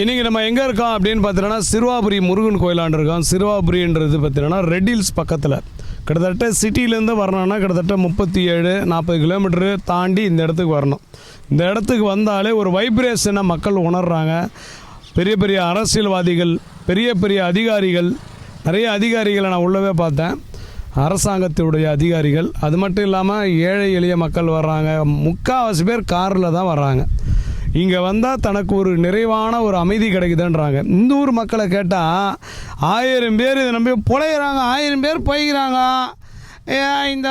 இன்றைக்கி நம்ம எங்கே இருக்கோம் அப்படின்னு பார்த்தீங்கன்னா சிறுவாபுரி முருகன் கோயிலாண்டு இருக்கோம். சிறுவாபுரின்றது பார்த்தீங்கன்னா ரெட் ஹில்ஸ் பக்கத்தில். கிட்டத்தட்ட சிட்டிலேருந்து வரணும்னா கிட்டத்தட்ட முப்பத்தி ஏழு நாற்பது கிலோமீட்டரு தாண்டி இந்த இடத்துக்கு வரணும். இந்த இடத்துக்கு வந்தாலே ஒரு வைப்ரேஷனை மக்கள் உணர்கிறாங்க பெரிய பெரிய அரசியல்வாதிகள் பெரிய பெரிய அதிகாரிகள் நிறைய அதிகாரிகளை நான் உள்ளவே பார்த்தேன். அரசாங்கத்துடைய அதிகாரிகள். அது மட்டும் இல்லாமல் ஏழை எளிய மக்கள் வர்றாங்க. முக்கால்வாசி பேர் காரில் தான் வர்றாங்க. இங்கே வந்தால் தனக்கு ஒரு நிறைவான ஒரு அமைதி கிடைக்குதுன்றாங்க. இந்த ஊர் மக்களை கேட்டால் ஆயிரம் பேர் இதை நம்பி புழையிறாங்க ஆயிரம் பேர் போய்கிறாங்க இந்த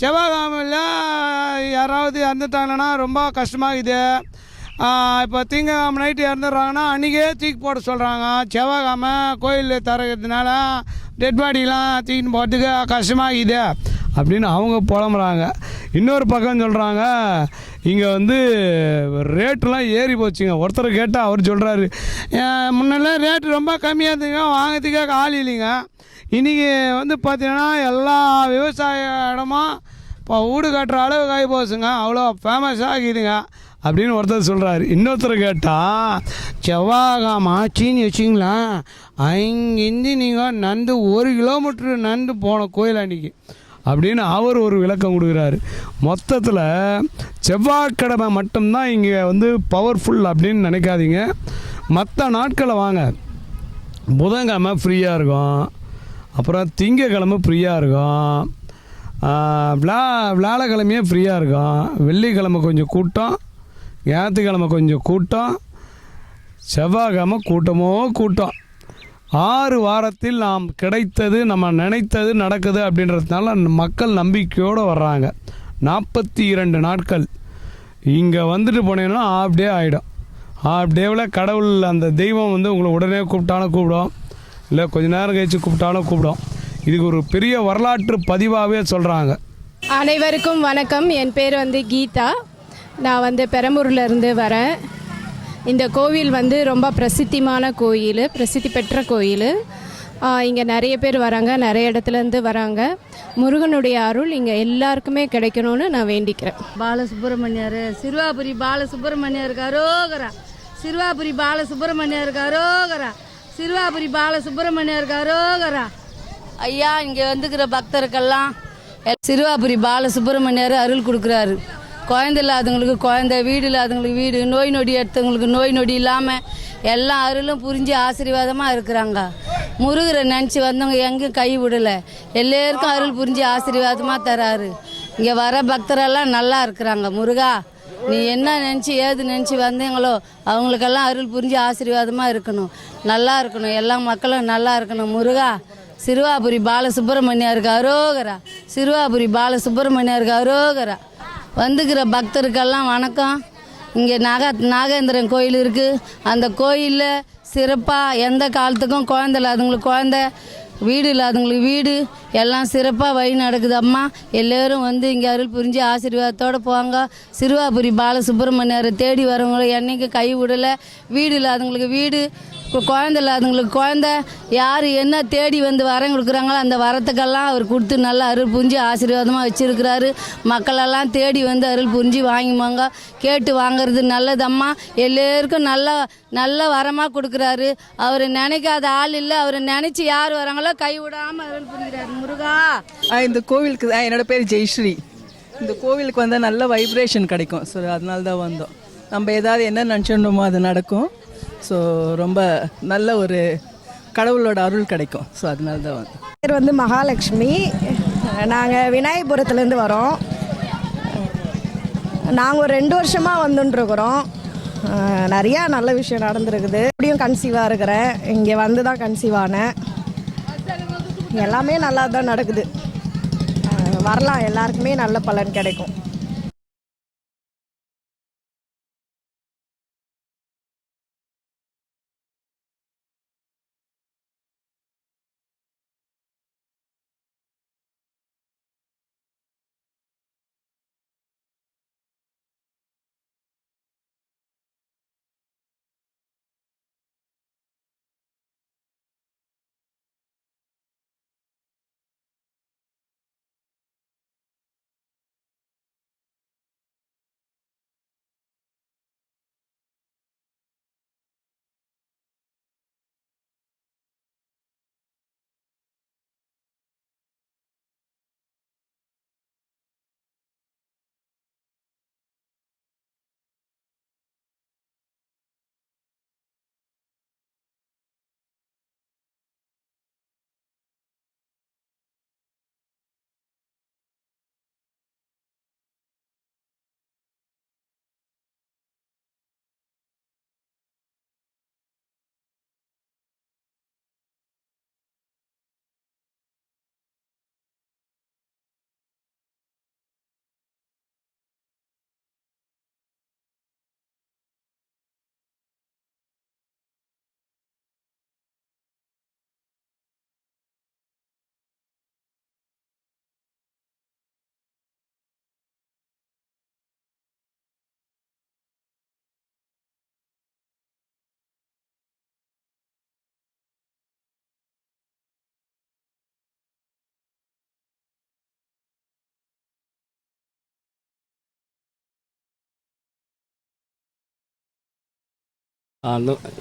செவ்வாய்க்கிழமையில் யாராவது இறந்துட்டாங்கன்னா ரொம்ப கஷ்டமாகுது. இப்போ திங்கக்கிழமை நைட்டு இறந்துடுறாங்கன்னா அன்றைக்கே தூக்கி போட சொல்கிறாங்க செவ்வாய்க்கிழமை கோயில் திறக்கிறதுனால டெட் பாடிலாம் தூக்கின்னு போகிறதுக்கு கஷ்டமாகுது. அப்படின்னு அவங்க புலம்புறாங்க. இன்னொரு பக்கம் சொல்கிறாங்க இங்கே வந்து ரேட்டெலாம் ஏறி போச்சுங்க. ஒருத்தர் கேட்டால் அவர் சொல்கிறாரு முன்னெல்லாம் ரேட்டு ரொம்ப கம்மியாக இருந்துங்க வாங்கிறதுக்காக ஆள் இல்லைங்க. இன்றைக்கி வந்து பார்த்தீங்கன்னா எல்லா விவசாய இடமும் இப்போ வீடு கட்டுற அளவுக்கு காய் போச்சுங்க. அவ்வளோ ஃபேமஸாக ஆகிதுங்க அப்படின்னு ஒருத்தர் சொல்கிறாரு இன்னொருத்தர் கேட்டால் செவ்வாய்க்காம ஆச்சின்னு வச்சிங்களேன் அங்கேருந்து நீங்கள் நண்டு ஒரு கிலோமீட்ரு நண்டு போன கோயில் அன்றைக்கி அப்படின்னு அவர் ஒரு விளக்கம் கொடுக்குறாரு. மொத்தத்தில் செவ்வாய்க்கிழமை மட்டும்தான் இங்கே வந்து பவர்ஃபுல் அப்படின்னு நினைக்காதீங்க. மற்ற நாட்களை வாங்க. புதன்கிழமை ஃப்ரீயாக இருக்கும். அப்புறம் திங்கக்கிழமை ஃப்ரீயாக இருக்கும். விழா வியாழக்கிழமையே ஃப்ரீயாக இருக்கும். வெள்ளிக்கிழமை கொஞ்சம் கூட்டம். ஞாயிற்றுக்கிழமை கொஞ்சம் கூட்டம். செவ்வாய்க்கிழமை கூட்டமோ கூட்டம். ஆறு வாரத்தில் நாம் கிடைத்தது நம்ம நினைத்தது நடக்குது அப்படின்றதுனால மக்கள் நம்பிக்கையோடு வர்றாங்க. நாற்பத்தி இரண்டு நாட்கள். இங்கே வந்துட்டு போனீங்கன்னா ஹாஃப் டே ஆகிடும் ஹாஃப் டேவில் கடவுள் அந்த தெய்வம் வந்து உங்களை உடனே கூப்பிட்டாலும் கூப்பிடும். இல்லை கொஞ்ச நேரம் கழித்து கூப்பிட்டாலும் கூப்பிடும். இதுக்கு ஒரு பெரிய வரலாற்று பதிவாகவே சொல்கிறாங்க அனைவருக்கும் வணக்கம். என் பேர் வந்து கீதா. நான் வந்து பெரம்பூர்லேருந்து வரேன். இந்த கோவில் வந்து ரொம்ப பிரசித்திமான கோயில் பிரசித்தி பெற்ற கோயில். இங்கே நிறைய பேர் வராங்க நிறைய இடத்துலேருந்து வராங்க. முருகனுடைய அருள் இங்கே எல்லாருக்குமே கிடைக்கணும்னு நான் வேண்டிக்கிறேன். பாலசுப்ரமணியர் சிறுவாபுரி பாலசுப்ரமணியருக்கு அரோகரா சிறுவாபுரி பாலசுப்ரமணியருக்கு அரோகரா சிறுவாபுரி பாலசுப்ரமணியருக்கு அரோகரா ஐயா இங்கே வந்துக்கிற பக்தருக்கெல்லாம் சிறுவாபுரி பாலசுப்ரமணியர் அருள் கொடுக்குறாரு. குழந்தை இல்லாதவங்களுக்கு குழந்தை வீடு இல்லாதவங்களுக்கு வீடு நோய் நொடி எடுத்தவங்களுக்கு நோய் நொடி இல்லாமல் எல்லா அருளும் புரிஞ்சு ஆசீர்வாதமாக இருக்கிறாங்க. முருகரை நினச்சி வந்தவங்க எங்கேயும் கை விடலை. எல்லோருக்கும் அருள் புரிஞ்சு ஆசீர்வாதமாக தராரு. இங்கே வர பக்தரெல்லாம் நல்லா இருக்கிறாங்க. முருகா நீ என்ன நினச்சி ஏது நினச்சி வந்தீங்களோ அவங்களுக்கெல்லாம் அருள் புரிஞ்சு ஆசீர்வாதமாக இருக்கணும். நல்லா இருக்கணும். எல்லா மக்களும் நல்லா இருக்கணும். முருகா சிறுவாபுரி பாலசுப்ரமணியாருக்கு அரோகரா. சிறுவாபுரி பாலசுப்ரமணியாருக்கு அரோகரா. வந்துக்கிற பக்தருக்கெல்லாம் வணக்கம். இங்கே நாக நாகேந்திரன் கோயில் இருக்குது அந்த கோயிலில் சிறப்பாக எந்த காலத்துக்கும் குழந்தை இல்லாதவங்களுக்கு குழந்தை வீடு இல்லாதவங்களுக்கு வீடு எல்லாம் சிறப்பாக வழி நடக்குது அம்மா எல்லோரும் வந்து இங்கே அருள் புரிஞ்சு ஆசீர்வாதத்தோடு போவாங்க சிறுவாபுரி பாலசுப்ரமணியரை தேடி வரவங்களை என்றைக்கும் கை விடலை? வீடு இல்லாதவங்களுக்கு வீடு கு- குழந்தை இல்லாதவங்களுக்கு குழந்த. யார் என்ன தேடி வந்து வரம் கொடுக்குறாங்களோ அந்த வரத்துக்கெல்லாம் அவர் கொடுத்து நல்லா அருள் புரிஞ்சு ஆசீர்வாதமாக வச்சுருக்கிறாரு. மக்களெல்லாம் தேடி வந்து அருள் புரிஞ்சு வாங்கிவாங்க கேட்டு வாங்குறது நல்லதம்மா. எல்லோருக்கும் நல்ல நல்ல வரமாக கொடுக்குறாரு. அவர் நினைக்காத ஆள் இல்லை. அவரை நினச்சி யார் வராங்களோ கை விடாமல் அருள் புரிகிறாரு. முருகா. ஆ, இந்த கோவிலுக்கு தான் என்னோட பேர் ஜெயஸ்ரீ. இந்த கோவிலுக்கு வந்தால் நல்ல வைப்ரேஷன் கிடைக்கும். ஸோ அதனால தான் வந்தோம். நம்ம ஏதாவது என்ன நினச்சிருந்தோமோ அது நடக்கும். ஸோ ரொம்ப நல்ல ஒரு கடவுளோட அருள் கிடைக்கும். ஸோ அதனால தான் வந்தோம் பேர் வந்து மகாலட்சுமி. நாங்கள் விநாயகபுரத்துலேருந்து வரோம். நாங்கள் ஒரு ரெண்டு வருஷமாக வந்துட்டுருக்குறோம் நிறையா நல்ல விஷயம் நடந்திருக்குது. இப்படியும் கன்சீவாக இருக்கிறேன். இங்கே வந்து தான் கன்சீவ் ஆனேன். எல்லாமே நல்லா தான் நடக்குது வரலாம். எல்லாருக்குமே நல்ல பலன் கிடைக்கும்.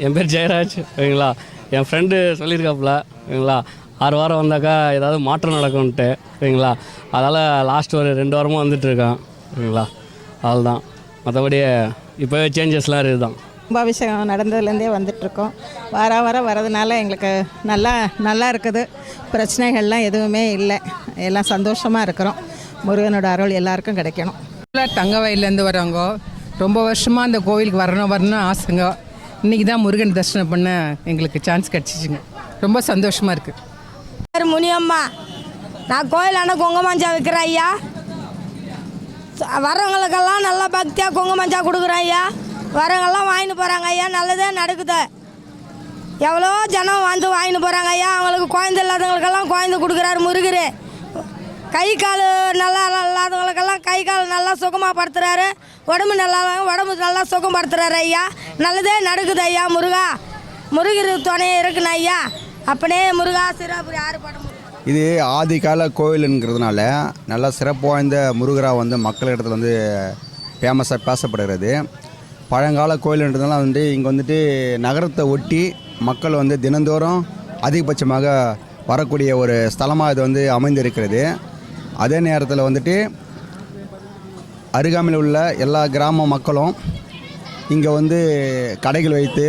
என் பேர் ஜெயராஜ் ஓகேங்களா? என் ஃப்ரெண்டு சொல்லியிருக்காப்புல ஓகேங்களா? ஆறு வாரம் வந்தாக்கா ஏதாவது மாற்றம் நடக்கும்ன்ட்டு ஓகேங்களா? அதனால் லாஸ்ட் ஒரு ரெண்டு வாரமாக வந்துட்டு இருக்கேன் ஓகேங்களா? அவ்வளோதான் மற்றபடி இப்போவே சேஞ்சஸ்லாம் இருக்குதான் கும்பாபிஷேகம் நடந்ததுலேருந்தே வந்துட்ருக்கோம் வார வாரம் வரதுனால எங்களுக்கு நல்லா நல்லா இருக்குது. பிரச்சனைகள்லாம் எதுவுமே இல்லை. எல்லாம் சந்தோஷமாக இருக்கிறோம். முருகனோட அருள் எல்லாருக்கும் கிடைக்கணும். தங்கவயல்லேருந்து வராங்க ரொம்ப வருஷமாக அந்த கோவிலுக்கு வரணும் வரணும்னு ஆசைங்க. இன்றைக்கி தான் முருகன் தரிசனம் பண்ண எங்களுக்கு சான்ஸ் கிடச்சிச்சிங்க. ரொம்ப சந்தோஷமாக இருக்குது பேர் முனியம்மா நான் கோயில் கோயிலான குங்குமஞ்சா விற்கிறேன் ஐயா. ச- நல்லா பக்தியாக குங்குமஞ்சா கொடுக்குறேன் ஐயா. வரவங்கெல்லாம் வாங்கிட்டு போகிறாங்க ஐயா நல்லதே நடக்குது. எவ்வளோ ஜனம் வந்து வாங்கிட்டு போகிறாங்க ஐயா. அவங்களுக்கு குழந்தை இல்லாதவங்களுக்கெல்லாம் குழந்தை கொடுக்குறாரு முருகர். கை கால் நல்லா இல்லாதவங்களுக்கெல்லாம் கை கால் நல்லா சுகமாக படுத்துறாரு. உடம்பு நல்லா உடம்பு நல்லா சுகப்படுத்துறாரு ஐயா. நல்லதே நடக்குது ஐயா முருகா. முருகர் துணை இருக்குண்ணா ஐயா. அப்படியே முருகா சிறப்பு யார் படம் இது ஆதிகால கோயிலுங்கிறதுனால நல்லா சிறப்பு வாய்ந்த முருகரா வந்து மக்களிடத்தில் வந்து ஃபேமஸாக பேசப்படுகிறது. பழங்கால கோயிலுன்றதுனால வந்து இங்கே வந்துட்டு நகரத்தை ஒட்டி மக்கள் வந்து தினந்தோறும் அதிகபட்சமாக வரக்கூடிய ஒரு ஸ்தலமாக இது வந்து அமைந்திருக்கிறது. அதே நேரத்தில் வந்துட்டு அருகாமையில் உள்ள எல்லா கிராம மக்களும் இங்கே வந்து கடைகள் வைத்து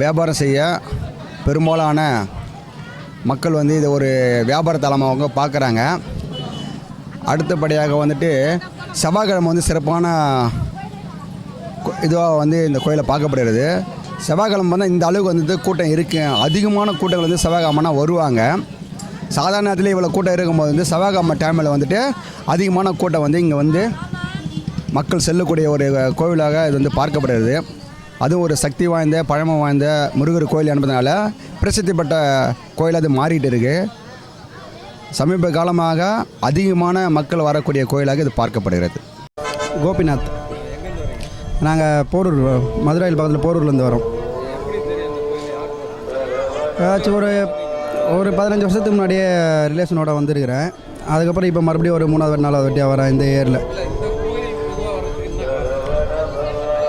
வியாபாரம் செய்ய பெரும்பாலான மக்கள் வந்து இதை ஒரு வியாபார தலமாக பார்க்குறாங்க. அடுத்தபடியாக வந்துட்டு செவ்வாய்க்கிழமை வந்து சிறப்பான இதுவாக வந்து இந்த கோயிலை பார்க்கப்படுகிறது. செவ்வாய்க்கிழமை வந்து இந்த அளவுக்கு வந்து கூட்டம் இருக்குது அதிகமான கூட்டங்கள் வந்து செவ்வாய்க்கிழமைனா வருவாங்க. சாதாரண நேரத்தில் இவ்வளோ கூட்டம் இருக்கும்போது வந்து செவ்வாய்க்கிழமை டைமில் வந்துட்டு அதிகமான கூட்டம் வந்து இங்கே வந்து மக்கள் செல்லக்கூடிய ஒரு கோவிலாக இது வந்து பார்க்கப்படுகிறது. அதுவும் ஒரு சக்தி வாய்ந்த பழமை வாய்ந்த முருகர் கோயில் என்பதனால பிரசித்தி பெற்ற கோயில் அது மாறிட்டு இருக்குது சமீப காலமாக அதிகமான மக்கள் வரக்கூடிய கோயிலாக இது பார்க்கப்படுகிறது. கோபிநாத். நாங்கள் போரூர் மதுரையில் பக்கத்தில் போரூர்லேருந்து வரோம். ஏதாச்சும் ஒரு ஒரு பதினஞ்சு வருஷத்துக்கு முன்னாடியே ரிலேஷனோட வந்திருக்கிறேன். அதுக்கப்புறம் இப்போ மறுபடியும் ஒரு மூணாவது நாலாவது வாட்டியாக வரேன் இந்த இயரில்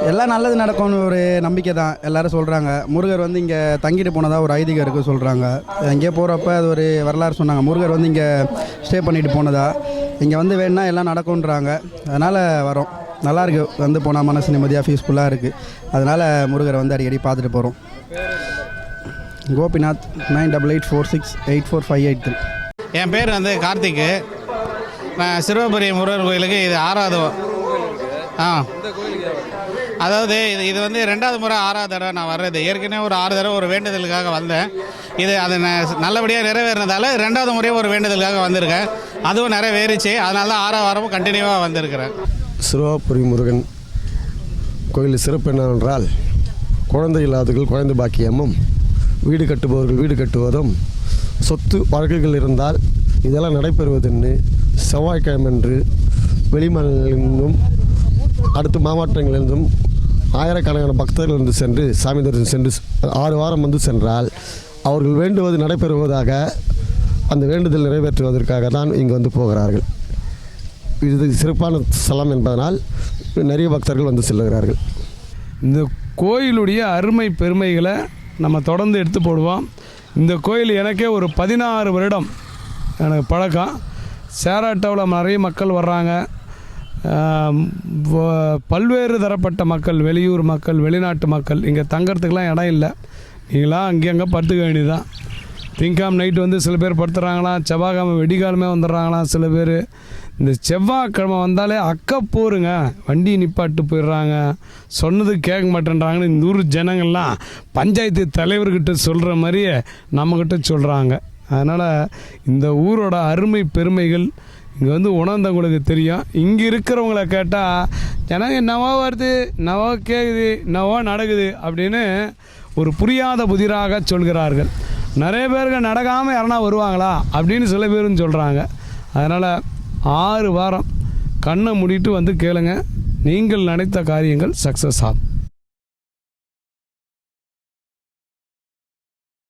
எல்லாம் நல்லது நடக்கும்னு ஒரு நம்பிக்கை தான். எல்லாரும் சொல்கிறாங்க முருகர் வந்து இங்கே தங்கிட்டு போனதாக ஒரு ஐதீகம் இருக்குது சொல்கிறாங்க இங்கே போகிறப்ப அது ஒரு வரலாறு சொன்னாங்க. முருகர் வந்து இங்கே ஸ்டே பண்ணிட்டு போனதா. இங்கே வந்து வேணும்னா எல்லாம் நடக்கும்ன்றாங்க. அதனால் வரோம். நல்லாயிருக்கு வந்து போனால் மனசு நிம்மதியாக பீஸ்ஃபுல்லாக இருக்குது அதனால் முருகரை வந்து அடிக்கடி பார்த்துட்டு போகிறோம் Gopinath nine double eight four six eight four five eight three. என் பேர் வந்து கார்த்திக்கு. நான் சிறுவபுரி முருகர் கோயிலுக்கு இது ஆறாவது ஆ. அதாவது இது இது வந்து ரெண்டாவது முறை ஆறாவது தடவை நான் வர்றது. ஏற்கனவே ஒரு ஆறு தடவை ஒரு வேண்டுதலுக்காக வந்தேன். இது அது ந- நல்லபடியாக நிறைவேறினதால ரெண்டாவது முறையும் ஒரு வேண்டுதலுக்காக வந்திருக்கேன். அதுவும் நிறைவேறிச்சு. அதனால தான் ஆறாவது வாரமும் கண்டினியூவாக வந்திருக்கிறேன். சிறுவாபுரி முருகன் கோயில் சிறப்பு என்னவென்றால் குழந்தை இல்லாதவர்கள் குழந்தை பாக்கியமும் வீடு கட்டுபவர்கள் வீடு கட்டுவதும் சொத்து வழக்குகள் இருந்தால் இதெல்லாம் நடைபெறுவதென்று செவ்வாய்க்கிழமன்று வெளிமாநிலங்களிலிருந்தும் அடுத்த மாவட்டங்களிலிருந்தும் ஆயிரக்கணக்கான பக்தர்கள் வந்து சென்று சாமி தரிசனம் சென்று ஆறு வாரம் வந்து சென்றால் அவர்கள் வேண்டுவது நடைபெறுவதாக அந்த வேண்டுதல் நிறைவேற்றுவதற்காக தான் இங்கு வந்து போகிறார்கள். இது சிறப்பான ஸ்தலம் என்பதனால் நிறைய பக்தர்கள் வந்து செல்லுகிறார்கள். இந்த கோயிலுடைய அருமை பெருமைகளை நம்ம தொடர்ந்து எடுத்து போடுவோம். இந்த கோயில் எனக்கே ஒரு பதினாறு வருடம். எனக்கு பழக்கம். சேராட்டாவில் நிறைய மக்கள் வர்றாங்க. பல்வேறு தரப்பட்ட மக்கள் வெளியூர் மக்கள் வெளிநாட்டு மக்கள் இங்கே தங்கிறதுக்கெலாம் இடம் இல்லை. நீங்களாம் அங்கே அங்கே படுத்துக்க வேண்டியதுதான். திங்காம் நைட்டு வந்து சில பேர் படுத்துறாங்களாம். செவ்வாய்க்காம வெடிகாலமே வந்துடுறாங்களாம் சில பேர். இந்த செவ்வாய்க்கிழமை வந்தாலே அக்கா போருங்க. வண்டி நிப்பாட்டு போயிடுறாங்க. சொன்னது கேட்க மாட்டேன்றாங்கன்னு இந்த ஊர் ஜனங்கள்லாம் பஞ்சாயத்து தலைவர்கிட்ட சொல்கிற மாதிரியே நம்மக்கிட்ட சொல்கிறாங்க அதனால் இந்த ஊரோட அருமை பெருமைகள் இங்கே வந்து உணர்ந்தவங்களுக்கு தெரியும். இங்கே இருக்கிறவங்கள கேட்டால் ஜனங்க என்னவோ வருது என்னவோ கேட்குது என்னவோ நடக்குது அப்படின்னு ஒரு புரியாத புதிராக சொல்கிறார்கள். நிறைய பேருக்கு நடக்காமல் யாரனா வருவாங்களா? அப்படின்னு சில பேரும் சொல்கிறாங்க அதனால் ஆறு வாரம் கண்ணை மூடிட்டு வந்து கேளுங்க. நீங்கள் நினைத்த காரியங்கள் சக்ஸஸ் ஆகும்.